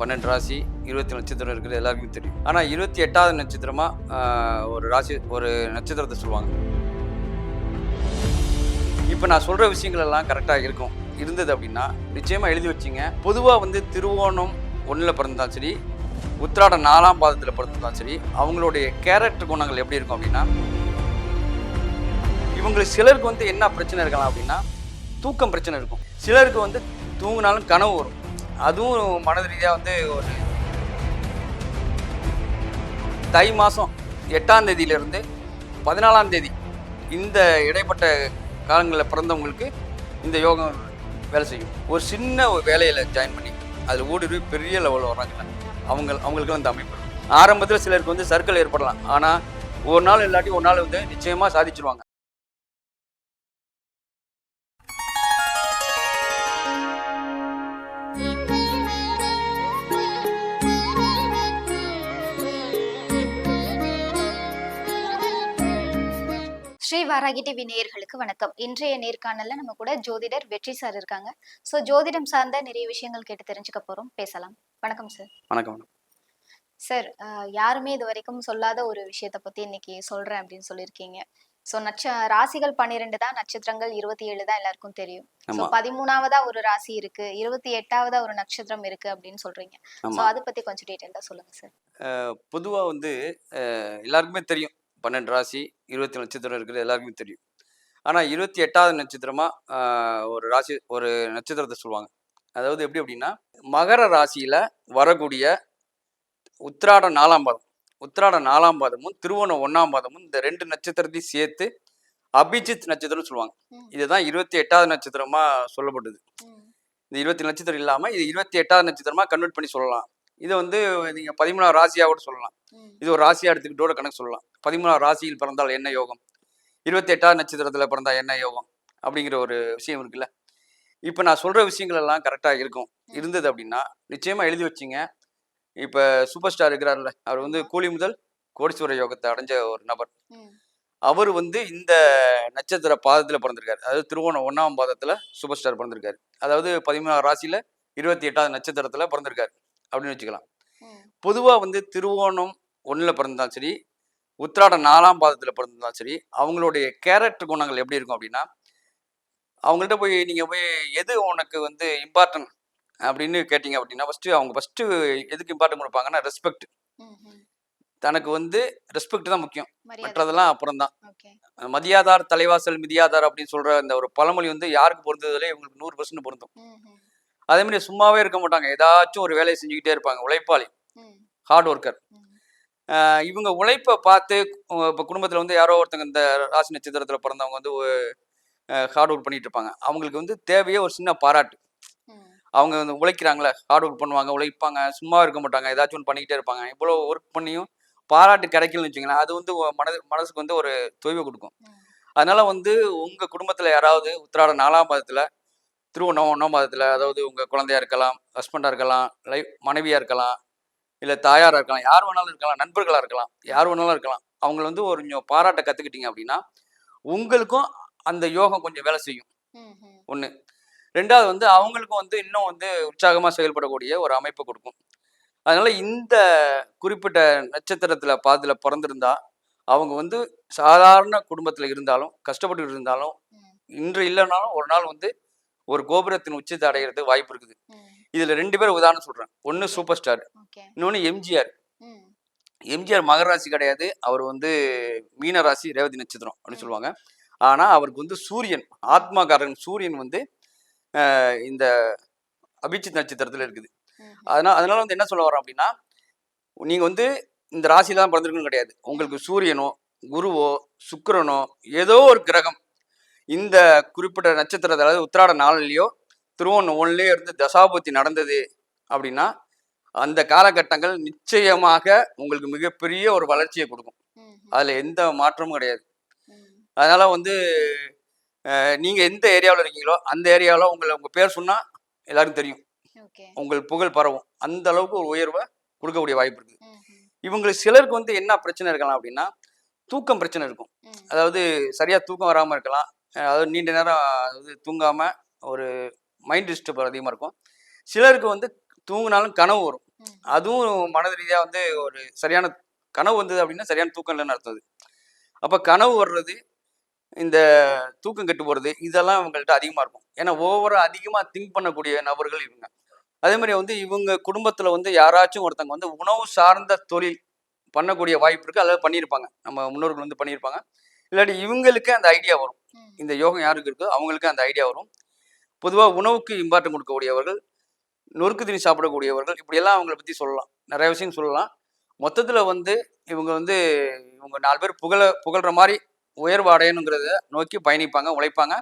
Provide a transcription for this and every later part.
பன்னெண்டு ராசி இருபத்தி நட்சத்திரம் இருக்குது எல்லாருக்கும் தெரியும். ஆனால் இருபத்தி எட்டாவது நட்சத்திரமாக ஒரு ராசி ஒரு நட்சத்திரத்தை சொல்லுவாங்க. இப்போ நான் சொல்கிற விஷயங்கள் எல்லாம் கரெக்டாக இருக்கும். இருந்தது அப்படின்னா நிச்சயமாக எழுதி வச்சிங்க. பொதுவாக வந்து திருவோணம் ஒன்றில் பிறந்தாலும் சரி உத்திராட நாலாம் பாதத்தில் பிறந்தாலும் சரி அவங்களுடைய கேரக்டர் குணங்கள் எப்படி இருக்கும் அப்படின்னா இவங்களுக்கு சிலருக்கு வந்து என்ன பிரச்சனை இருக்கலாம் அப்படின்னா தூக்கம் பிரச்சனை இருக்கும். சிலருக்கு வந்து தூங்கினாலும் கனவு வரும். அதுவும் மனது ரீதியாக வந்து ஒரு தை மாதம் எட்டாம் தேதியிலிருந்து பதினாலாம் தேதி இந்த இடைப்பட்ட காலங்களில் பிறந்தவங்களுக்கு இந்த யோகம் வேலை செய்யும். ஒரு சின்ன ஒரு வேலையில் ஜாயின் பண்ணி அதில் ஊடுருவி பெரிய லெவலில் வர்றாங்கல்ல அவங்க அவங்களுக்கு அந்த அமைப்பு ஆரம்பத்தில் சிலருக்கு வந்து சர்க்கிள் ஏற்படலாம். ஆனால் ஒரு நாள் இல்லாட்டி ஒரு நாள் வந்து நிச்சயமாக சாதிச்சிருவாங்க. ஸ்ரீ வாராகி டிவி நேயர்களுக்கு வணக்கம். இன்றைய நேர்காணல்ல நம்ம கூட ஜோதிடர் வெற்றி சார் இருக்காங்க. சோ ஜோதிடம் சார்ந்த நிறைய விஷயங்கள் கேட்டு தெரிஞ்சுக்க போறோம். பேசலாம். வணக்கம் சார் வணக்கம் சார் யாருமே இது வரைக்கும் சொல்லாத ஒரு விஷயத்த பத்தி இன்னைக்கு சொல்றேன் அப்படின்னு சொல்லியிருக்கீங்க. சோ நட்ச ராசிகள் பன்னிரெண்டு தான் நட்சத்திரங்கள் இருபத்தி ஏழு தான் எல்லாருக்கும் தெரியும். சோ. பதிமூணாவதா ஒரு ராசி இருக்கு இருபத்தி எட்டாவதா ஒரு நட்சத்திரம் இருக்கு அப்படின்னு சொல்றீங்க. சோ அதை பத்தி கொஞ்சம் டீட்டெயிலா சொல்லுங்க சார் பொதுவாக வந்து எல்லாருக்குமே தெரியும். பன்னெண்டு ராசி இருபத்தி நட்சத்திரம் இருக்குது எல்லாருக்குமே தெரியும். ஆனால் இருபத்தி எட்டாவது நட்சத்திரமாக ஒரு ராசி ஒரு நட்சத்திரத்தை சொல்லுவாங்க. அதாவது எப்படி அப்படின்னா மகர ராசியில் வரக்கூடிய உத்திராட நாலாம் பாதம் உத்திராட நாலாம் பாதமும் திருவோணம் ஒன்றாம் பாதமும் இந்த ரெண்டு நட்சத்திரத்தையும் சேர்த்து அபிஜித் நட்சத்திரம்னு சொல்லுவாங்க. இதுதான் இருபத்தி எட்டாவது நட்சத்திரமாக சொல்லப்பட்டது. இந்த இருபத்தி நட்சத்திரம் இல்லாமல் இது இருபத்தி எட்டாவது நட்சத்திரமாக கன்வெர்ட் பண்ணி சொல்லலாம். இதை வந்து நீங்கள் பதிமூணாவது ராசியாக கூட சொல்லலாம் இது ஒரு ராசியாக எடுத்துக்கிட்டோட கணக்கு சொல்லலாம். பதிமூணாவது ராசியில் பிறந்தால் என்ன யோகம்? இருபத்தி எட்டாவது நட்சத்திரத்தில் பிறந்தால் என்ன யோகம்? அப்படிங்கிற ஒரு விஷயம் இருக்குல்ல. இப்போ நான் சொல்கிற விஷயங்கள் எல்லாம் கரெக்டாக இருக்கும். இருந்தது அப்படின்னா நிச்சயமாக எழுதி வச்சிங்க. இப்போ சூப்பர் ஸ்டார் இருக்கிறார்ல அவர் வந்து கூலி முதல் கோடீஸ்வர யோகத்தை அடைஞ்ச ஒரு நபர். அவர் வந்து இந்த நட்சத்திர பாதத்தில் பிறந்திருக்காரு. அதாவது திருவோணம் ஒன்றாம் பாதத்தில் சூப்பர் ஸ்டார் பிறந்திருக்காரு. அதாவது பதிமூணாவது ராசியில் இருபத்தி எட்டாவது நட்சத்திரத்தில் பிறந்திருக்காரு. அப்படின்னு வச்சுக்கலாம். பொதுவாக வந்து திருவோணம் ஒன்றில் பிறந்தாலும் சரி உத்திராட நாலாம் பாதத்தில் பிறந்தாலும் சரி அவங்களுடைய கேரக்டர் குணங்கள் எப்படி இருக்கும் அப்படின்னா அவங்கள்ட்ட போய் நீங்கள் போய் எது உனக்கு வந்து இம்பார்ட்டன்ட் அப்படின்னு கேட்டிங்க அப்படின்னா ஃபஸ்ட்டு அவங்க ஃபஸ்ட்டு எதுக்கு இம்பார்ட்டன்ட் கொடுப்பாங்கன்னா ரெஸ்பெக்ட் தனக்கு வந்து ரெஸ்பெக்ட் தான் முக்கியம். மற்றதெல்லாம் அப்புறம் தான் மதியாதார் தலைவாசல் மிதியாதார் அப்படின்னு சொல்கிற அந்த ஒரு பழமொழி வந்து யாருக்கு பொருந்ததுல இவங்களுக்கு நூறு பர்சன்ட் பொருந்தும். அதே மாதிரி சும்மாவே இருக்க மாட்டாங்க. ஏதாச்சும் ஒரு வேலையை செஞ்சுக்கிட்டே இருப்பாங்க. உழைப்பாளி. ஹார்ட் ஒர்க்கர் இவங்க உழைப்பை பார்த்து இப்போ குடும்பத்தில் வந்து யாரோ ஒருத்தங்க இந்த ராசி நட்சத்திரத்தில் பிறந்தவங்க வந்து ஹார்ட் ஒர்க் பண்ணிட்டு இருப்பாங்க. அவங்களுக்கு வந்து தேவையே ஒரு சின்ன பாராட்டு. அவங்க வந்து உழைக்கிறாங்களே ஹார்ட் ஒர்க் பண்ணுவாங்க உழைப்பாங்க சும்மா இருக்க மாட்டாங்க. ஏதாச்சும் ஒன்று பண்ணிக்கிட்டே இருப்பாங்க. இவ்வளோ ஒர்க் பண்ணியும் பாராட்டு கிடைக்கலன்னு வச்சுங்களேன் அது வந்து மனது மனசுக்கு வந்து ஒரு தொய்வை கொடுக்கும். அதனால வந்து உங்கள் குடும்பத்தில் யாராவது உத்திராட நாலாம் பாதத்தில் திருவண்ணம் ஒன்றாம் பாதத்தில் அதாவது உங்கள் குழந்தையா இருக்கலாம் ஹஸ்பண்டாக இருக்கலாம் லைஃப் மனைவியாக இருக்கலாம் இல்லை தாயாராக இருக்கலாம் யார் வேணாலும் இருக்கலாம் நண்பர்களாக இருக்கலாம் யார் வேணாலும் இருக்கலாம் அவங்கள வந்து ஒரு கொஞ்சம் பாராட்ட கற்றுக்கிட்டீங்க அப்படின்னா உங்களுக்கும் அந்த யோகம் கொஞ்சம் வேலை செய்யும். ஒன்று ரெண்டாவது வந்து அவங்களுக்கும் வந்து இன்னும் வந்து உற்சாகமாக செயல்படக்கூடிய ஒரு அமைப்பு கொடுக்கும். அதனால இந்த குறிப்பிட்ட நட்சத்திரத்தில் பாதத்தில் பிறந்திருந்தா அவங்க வந்து சாதாரண குடும்பத்தில் இருந்தாலும் கஷ்டப்பட்டு இருந்தாலும் இன்று இல்லைனாலும் ஒரு நாள் வந்து ஒரு கோபுரத்தின் உச்சத்தை அடைகிறது வாய்ப்பு இருக்குது. இதில் ரெண்டு பேர் உதாரணம் சொல்கிறேன் ஒன்று சூப்பர் ஸ்டார் ஓகே. இன்னொன்று எம்ஜிஆர். எம்ஜிஆர் மகர ராசி கிடையாது. அவர் வந்து மீன ராசி ரேவதி நட்சத்திரம் அப்படின்னு சொல்லுவாங்க. ஆனால் அவருக்கு வந்து சூரியன் ஆத்மாகாரன் சூரியன் வந்து இந்த அபிஜித் நட்சத்திரத்தில் இருக்குது. அதனால அதனால வந்து என்ன சொல்ல வரோம் அப்படின்னா நீங்கள் வந்து இந்த ராசியில தான் பிறந்திருக்குன்னு கிடையாது. உங்களுக்கு சூரியனோ குருவோ சுக்கிரனோ ஏதோ ஒரு கிரகம் இந்த குறிப்பிட்ட நட்சத்திரத்தை அதாவது உத்திராட நாளிலேயோ திருவோணம் ஒன்றுலேயோ இருந்து தசாபுத்தி நடந்தது அப்படின்னா அந்த காலகட்டங்கள் நிச்சயமாக உங்களுக்கு மிகப்பெரிய ஒரு வளர்ச்சியை கொடுக்கும். அதில் எந்த மாற்றமும் கிடையாது. அதனால வந்து அஹ், நீங்க எந்த ஏரியாவில் இருக்கீங்களோ அந்த ஏரியாவில் உங்களை உங்க பேர் சொன்னா எல்லாருக்கும் தெரியும். உங்கள் புகழ் பரவும். அந்த அளவுக்கு ஒரு உயர்வை கொடுக்கக்கூடிய வாய்ப்பு இருக்குது இவங்களுக்கு சிலருக்கு வந்து என்ன பிரச்சனை இருக்கலாம் அப்படின்னா தூக்கம் பிரச்சனை இருக்கும். அதாவது சரியா தூக்கம் வராமல் இருக்கலாம். அதாவது நீண்ட நேரம் அதாவது தூங்காம ஒரு மைண்ட் டிஸ்டர்ப் அதிகமாக இருக்கும். சிலருக்கு வந்து தூங்கினாலும் கனவு வரும். அதுவும் மனது ரீதியாக வந்து ஒரு சரியான கனவு வந்தது அப்படின்னா சரியான தூக்கம் இல்லைன்னு அர்த்தம் அது. அப்போ கனவு வர்றது இந்த தூக்கம் கெட்டு போகிறது இதெல்லாம் இவங்கள்ட்ட அதிகமாக இருக்கும். ஏன்னா ஓவராக அதிகமாக திங்க் பண்ணக்கூடிய நபர்கள் இவங்க. அதே மாதிரி வந்து இவங்க குடும்பத்தில் வந்து யாராச்சும் ஒருத்தங்க வந்து உணவு சார்ந்த தொழில் பண்ணக்கூடிய வாய்ப்பு இருக்குது அல்லது பண்ணியிருப்பாங்க. நம்ம முன்னோர்கள் வந்து பண்ணியிருப்பாங்க. இல்லாட்டி இவங்களுக்கு அந்த ஐடியா வரும். இந்த யோகம் யாருக்கு இருக்கோ அவங்களுக்கு அந்த ஐடியா வரும். பொதுவாக உணவுக்கு இம்பார்ட்டன் கொடுக்கக்கூடியவர்கள் நொறுக்கு தண்ணி சாப்பிடக்கூடியவர்கள் இப்படியெல்லாம் அவங்கள பற்றி சொல்லலாம். நிறைய விஷயம் சொல்லலாம். மொத்தத்தில் வந்து இவங்க வந்து இவங்க நாலு பேர் புகழ புகழ்ற மாதிரி உயர்வு அடையணுங்கிறத நோக்கி பயணிப்பாங்க உழைப்பாங்க.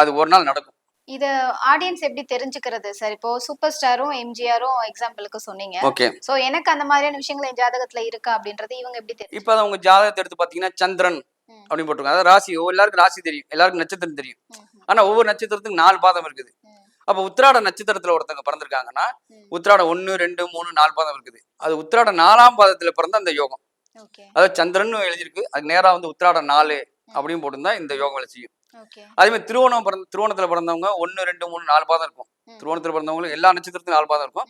அது ஒரு நாள் நடக்கும். இது ஆடியன்ஸ் எப்படி தெரிஞ்சுக்கிறது? சார் இப்போ சூப்பர் ஸ்டாரும் எம்ஜிஆரும் எக்ஸாம்பிளுக்கு சொன்னீங்க. ஓகே. சோ எனக்கு அந்த மாதிரியான விஷயங்கள் என் ஜாதகத்துல இருக்கா அப்படின்றது இவங்க எப்படி தெரியும் இப்போ அவங்க ஜாதகத்தை எடுத்து பார்த்தீங்கன்னா சந்திரன். அப்படின்னு போட்டிருக்காங்க. அதாவது ராசி எல்லாருக்கும் ராசி தெரியும். எல்லாருக்கும் நட்சத்திரம் தெரியும். ஆனா ஒவ்வொரு நட்சத்திரத்துக்கு நாலு பாதம் இருக்குது. அப்போ உத்திராட நட்சத்திரத்துல ஒருத்தங்க பிறந்திருக்காங்கன்னா ம். உத்திராடம் ஒன்று ரெண்டு மூணு நாலு பாதம் இருக்குது. அது உத்திராட நாலாம் பாதத்துல பிறந்த அந்த யோகம். அதாவது சந்திரன் எழுதியிருக்கு. அது நேரா வந்து உத்திராட நாலு அப்படின்னு போட்டிருந்தா இந்த யோகம் வேலை செய்யும். அதே மாதிரி திருவோணம் பிறந்த திருவோணத்துல பிறந்தவங்க ஒன்று ரெண்டு மூணு நாலு பாதம் இருக்கும். திருவோணத்துல பிறந்தவங்களுக்கு எல்லா நட்சத்திரத்துக்கும் நாலு பாதம் இருக்கும்.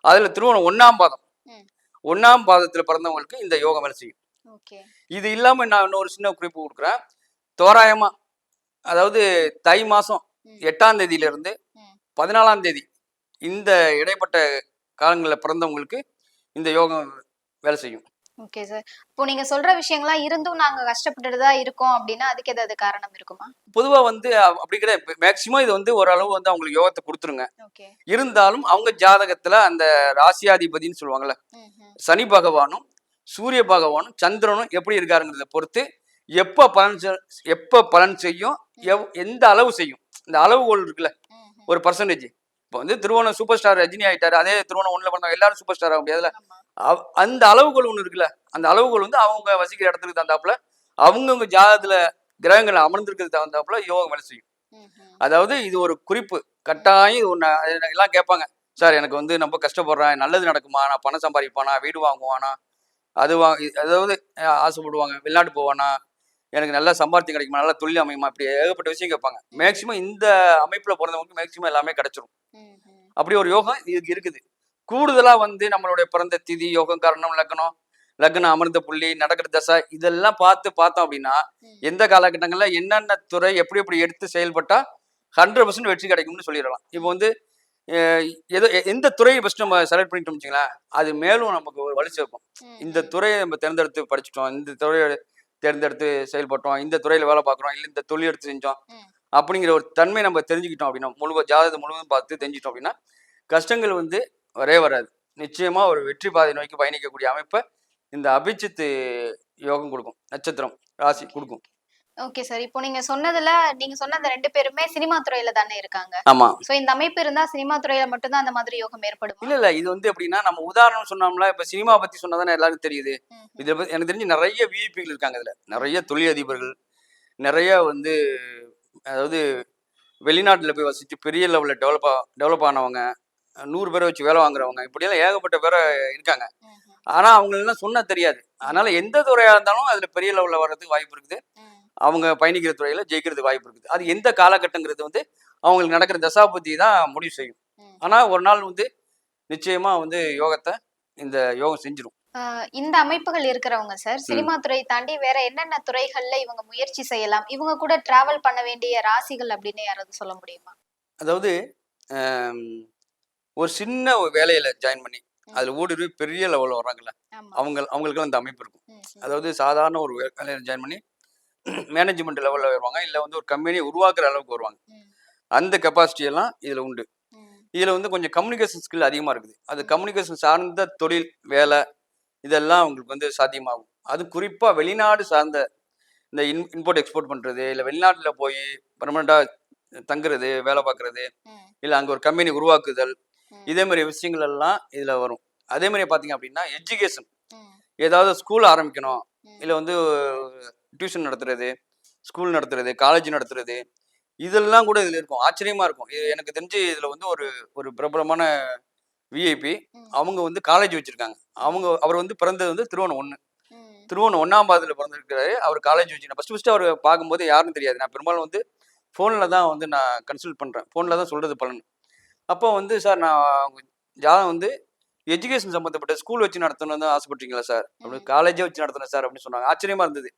அதுல திருவோணம் ஒண்ணாம் பாதம். ம். ஒண்ணாம் பாதத்துல பிறந்தவங்களுக்கு இந்த யோகம் வேலை செய்யும். இது இல்லாம நான் இன்னொரு சின்ன குறிப்பு கொடுக்குறேன். தோராயமா அதாவது தை மாசம். எட்டாம் தேதியில இருந்து. பதினாலாம் தேதி இந்த இடைப்பட்ட காலங்களில் பிறந்தவங்களுக்கு இந்த யோகம் வேலை செய்யும். Okay sir. இப்போ நீங்க சொல்ற விஷயங்கள்லாம் இருந்தும் நாங்க கஷ்டப்பட்டுட்டு தான் இருக்கோம் அப்படின்னா அதுக்கு ஏதாவது காரணம் இருக்குமா? பொதுவா வந்து அப்படி கிடையாது. மேக்சிமம் இது வந்து ஓரளவு வந்து அவங்களுக்கு யோகத்தை கொடுத்துருங்க. இருந்தாலும் அவங்க ஜாதகத்துல அந்த ராசியாதிபதின்னு சொல்லுவாங்கல்ல சனி பகவானும் சூரிய பகவானும் சந்திரனும் எப்படி இருக்காருங்கிறத பொறுத்து எப்ப பலன் எப்ப பலன் செய்யும் எவ்- எந்த அளவு செய்யும். இந்த அளவுகோல் இருக்குல்ல ஒரு பர்சன்டேஜ் இப்போ வந்து திருவோணம் சூப்பர் ஸ்டார் ரஜினி ஆயிட்டாரு அதே திருவோணம் ஒண்ணுல பிறந்தவங்க எல்லாரும் சூப்பர் ஸ்டார் ஆக முடியாதுல்ல. அந்த அளவுகோல் ஒன்று இருக்குல்ல அந்த அளவுகோல் வந்து அவங்க வசிக்கிற இடத்துக்கு தகுந்தாப்புல அவங்கவுங்க ஜாதகத்துல கிரகங்கள் அமர்ந்திருக்கிறது தகுந்தாப்புல யோகம் வேலை செய்யும். அதாவது இது ஒரு குறிப்பு. கட்டாயம் இது ஒன்று எல்லாம் கேட்பாங்க. சார் எனக்கு வந்து ரொம்ப கஷ்டப்படுறேன் நல்லது நடக்குமா நான் பணம் சம்பாதிப்பானா வீடு வாங்குவானா அது வா அதாவது ஆசைப்படுவாங்க வெளிநாட்டு போவானா? எனக்கு நல்ல சம்பாத்தியம் கிடைக்குமா? நல்ல தொழில் அமையுமா? இப்படி ஏகப்பட்ட விஷயம் கேட்பாங்க. மேக்சிமம் இந்த அமைப்பில் பிறந்தவங்களுக்கு மேக்சிமம் எல்லாமே கிடைச்சிரும். அப்படி ஒரு யோகம் இதுக்கு இருக்குது. கூடுதலா வந்து நம்மளுடைய பிறந்த திதி யோகம் காரணம் லக்னம் லக்னம் அமிர்த புள்ளி நடக்கிற தசை இதெல்லாம் பார்த்து பார்த்தோம் அப்படின்னா எந்த காலகட்டங்கள்ல என்னென்ன துறை எப்படி எப்படி எடுத்து செயல்பட்டா ஹண்ட்ரட் பர்சன்ட் வெற்றி கிடைக்கும்னு சொல்லிடலாம். இப்போ வந்து எதோ எந்த துறையை ஃபஸ்ட் நம்ம செலக்ட் பண்ணிட்டோம் வச்சுங்களேன் அது மேலும் நமக்கு ஒரு வலி சேர்க்கும் இந்த துறையை நம்ம தேர்ந்தெடுத்து படிச்சிட்டோம் இந்த துறையை தேர்ந்தெடுத்து செயல்பட்டோம் இந்த துறையில வேலை பார்க்குறோம் இல்லை இந்த தொழில் எடுத்து செஞ்சோம். அப்படிங்கிற ஒரு தன்மை நம்ம தெரிஞ்சுக்கிட்டோம் அப்படின்னா முழு ஜாதகத்தை முழுவதும் பார்த்து தெரிஞ்சிட்டோம் அப்படின்னா கஷ்டங்கள் வந்து வரவே வராது. நிச்சயமா ஒரு வெற்றி பாதை நோக்கி பயணிக்கக்கூடிய அமைப்பை இந்த அபிச்சித்து யோகம் கொடுக்கும். நட்சத்திரம் ராசி கொடுக்கும். ஓகே சார் இப்போ நீங்க சொன்னதுல நீங்க சொன்ன அந்த ரெண்டு பேருமே சினிமா துறையில தானே இருக்காங்க. ஆமா. சோ இந்த அமைப்பு இருந்தா சினிமா துறையில மட்டும்தான் அந்த மாதிரி யோகம் ஏற்படும்? இல்ல இல்ல. இது வந்து எப்படின்னா நம்ம உதாரணம் சொன்னோம்ல இப்ப சினிமா பத்தி சொன்னதானே எல்லாருக்கும் தெரியுது. இதுல பத்தி- எனக்கு தெரிஞ்சு நிறைய விஐபிகள் இருக்காங்க இதுல. நிறைய தொழிலதிபர்கள் நிறைய வந்து அதாவது வெளிநாட்டுல போய் வசிச்சு பெரிய லெவல்ல டெவலப் டெவலப் ஆனவங்க நூறு பேரை வச்சு வேலை வாங்குறவங்க இப்படியெல்லாம் ஏகப்பட்ட பேரை இருக்காங்க. ஆனா அவங்களெல்லாம் சொன்னா தெரியாது. அதனால எந்த துறையா இருந்தாலும் அதுல பெரிய லெவல்ல வர்றதுக்கு வாய்ப்பு இருக்குது. அவங்க பயணிக்கிற துறையில ஜெயிக்கிறதுக்கு வாய்ப்பு இருக்குது. அது எந்த காலகட்டங்கிறது வந்து அவங்களுக்கு நடக்கிற தசாபுத்தி தான் முடிவு செய்யும். ஆனா ஒரு நாள் வந்து நிச்சயமா வந்து யோகத்தை இந்த யோகம் செஞ்சிடும் இந்த அமைப்புகள் இருக்கிறவங்க சார் சினிமா துறை தாண்டி வேற என்னென்ன துறைகள்ல இவங்க முயற்சி செய்யலாம்? இவங்க கூட டிராவல் பண்ண வேண்டிய ராசிகள் அப்படின்னு யாராவது சொல்ல முடியுமா? அதாவது ஒரு சின்ன வேலையில ஜாயின் பண்ணி அதுல ஊடுருவி பெரிய லெவல்ல வர்றாங்கல்ல அவங்க அவங்களுக்குலாம் அந்த அமைப்பு இருக்கும். அதாவது சாதாரண ஒரு வேலையில ஜாயின் பண்ணி மேனேஜ்மெண்ட் லெவல்ல வருவாங்க. இல்ல வந்து ஒரு கம்பெனியை உருவாக்குற அளவுக்கு வருவாங்க. அந்த கெப்பாசிட்டி எல்லாம் இதுல உண்டு. இதுல வந்து கொஞ்சம் கம்யூனிகேஷன் ஸ்கில் அதிகமா இருக்குது. அது கம்யூனிகேஷன் சார்ந்த தொழில் வேலை இதெல்லாம் அவங்களுக்கு வந்து சாத்தியமாகும். அது குறிப்பா வெளிநாடு சார்ந்த இந்த இன் இம்போர்ட் எக்ஸ்போர்ட் பண்றது இல்ல வெளிநாட்டுல போய் பர்மனண்டா தங்குறது வேலை பார்க்கறது இல்ல அங்க ஒரு கம்பெனி உருவாக்குதல் இதே மாதிரி விஷயங்கள் எல்லாம் இதுல வரும். அதே மாதிரி பாத்தீங்க அப்படின்னா எஜுகேஷன் ஏதாவது ஸ்கூல் ஆரம்பிக்கணும். இல்ல வந்து டியூஷன் நடத்துறது ஸ்கூல் நடத்துறது காலேஜ் நடத்துறது இதெல்லாம் கூட இதுல இருக்கும். ஆச்சரியமா இருக்கும். இது எனக்கு தெரிஞ்சு இதுல வந்து ஒரு ஒரு பிரபலமான விஐபி அவங்க வந்து காலேஜ் வச்சிருக்காங்க. அவங்க அவர் வந்து பிறந்தது வந்து திருவண்ணம் ஒண்ணு. ம், திருவண்ணம் ஒன்னாம் பாதத்துல பிறந்திருக்கிறாரு. அவர் காலேஜ் வச்சு ஃபர்ஸ்ட் ஃபர்ஸ்ட் அவர் பார்க்கும்போது யாருன்னு தெரியாது. நான் பெரும்பாலும் வந்து ஃபோனில் தான் வந்து நான் கன்சல்ட் பண்ணுறேன் ஃபோனில் தான் சொல்கிறது பலன். அப்போ வந்து சார் நான் ஜாதகம் வந்து எஜுகேஷன் சம்மந்தப்பட்ட ஸ்கூல் வச்சு நடத்தணும்னு ஆசைப்பட்டீங்களா சார் அப்படி காலேஜே வச்சு நடத்தணும் சார் அப்படின்னு சொன்னாங்க. ஆச்சரியமா இருந்தது.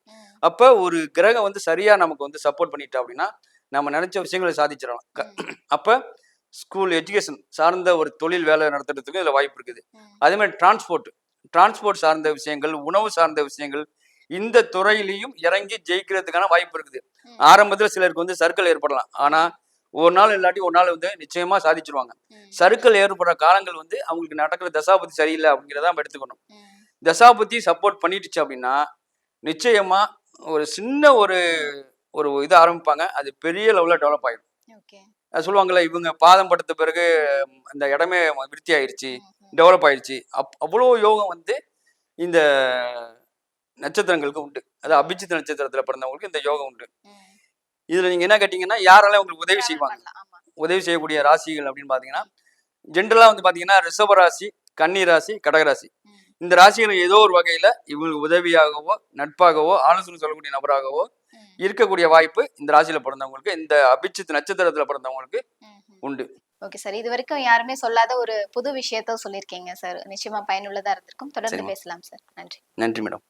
அப்ப ஒரு கிரகம் வந்து சரியா நமக்கு வந்து சப்போர்ட் பண்ணிட்டா அப்படின்னா நம்ம நினைச்ச விஷயங்களை சாதிச்சிடலாம். அப்ப ஸ்கூல் எஜுகேஷன் சார்ந்த ஒரு தொழில் வேலை நடத்துறதுக்கு இதுல வாய்ப்பு இருக்குது. அதே மாதிரி டிரான்ஸ்போர்ட் டிரான்ஸ்போர்ட் சார்ந்த விஷயங்கள் உணவு சார்ந்த விஷயங்கள் இந்த துறையிலையும் இறங்கி ஜெயிக்கிறதுக்கான வாய்ப்பு இருக்குது. ஆரம்பத்துல சிலருக்கு வந்து சர்க்கிள் ஏற்படலாம். ஆனா ஒரு நாள் இல்லாட்டி ஒரு நாள் வந்து நிச்சயமா சாதிச்சிருவாங்க. சர்க்கிள் ஏற்படுற காலங்கள் வந்து அவங்களுக்கு நடக்கிற தசாபதி சரியில்லை அப்படிங்கிறத நம்ம எடுத்துக்கணும். தசாபதி சப்போர்ட் பண்ணிடுச்சு அப்படின்னா நிச்சயமா ஒரு சின்ன ஒரு ஒரு இது ஆரம்பிப்பாங்க. அது பெரிய லெவலில் டெவலப் ஆயிடும் சொல்லுவாங்கல்ல இவங்க பாதம் படுத்த பிறகு அந்த இடமே விருத்தி ஆயிடுச்சு டெவலப் ஆயிடுச்சு அப் அவ்வளோ யோகம் வந்து இந்த நட்சத்திரங்களுக்கு உண்டு. அது அபிஜித் நட்சத்திரத்துல பிறந்தவங்களுக்கு இந்த யோகம் உண்டு. இதுல நீங்க என்ன கேட்டீங்கன்னா யாரெல்லாம் உங்களுக்கு உதவி செய்வாங்க? உதவி செய்யக்கூடிய ராசிகள் அப்படின்னு பாத்தீங்கன்னா ஜென்ரலா வந்து பாத்தீங்கன்னா ரிஷப ராசி கன்னி ராசி கடகராசி. இந்த ராசிகள் ஏதோ ஒரு வகையில இவங்களுக்கு உதவியாகவோ நட்பாகவோ ஆலோசனை சொல்லக்கூடிய நபராகவோ. இருக்கக்கூடிய வாய்ப்பு இந்த ராசியில பிறந்தவங்களுக்கு இந்த அபிச்சித் நட்சத்திரத்துல பிறந்தவங்களுக்கு. உண்டு. ஓகே சார் இது வரைக்கும் யாருமே சொல்லாத ஒரு புது விஷயத்த சொல்லியிருக்கீங்க சார் நிச்சயமா பயனுள்ளதா இருந்திருக்கும். தொடர்ந்து. பேசலாம் சார் நன்றி. நன்றி மேடம்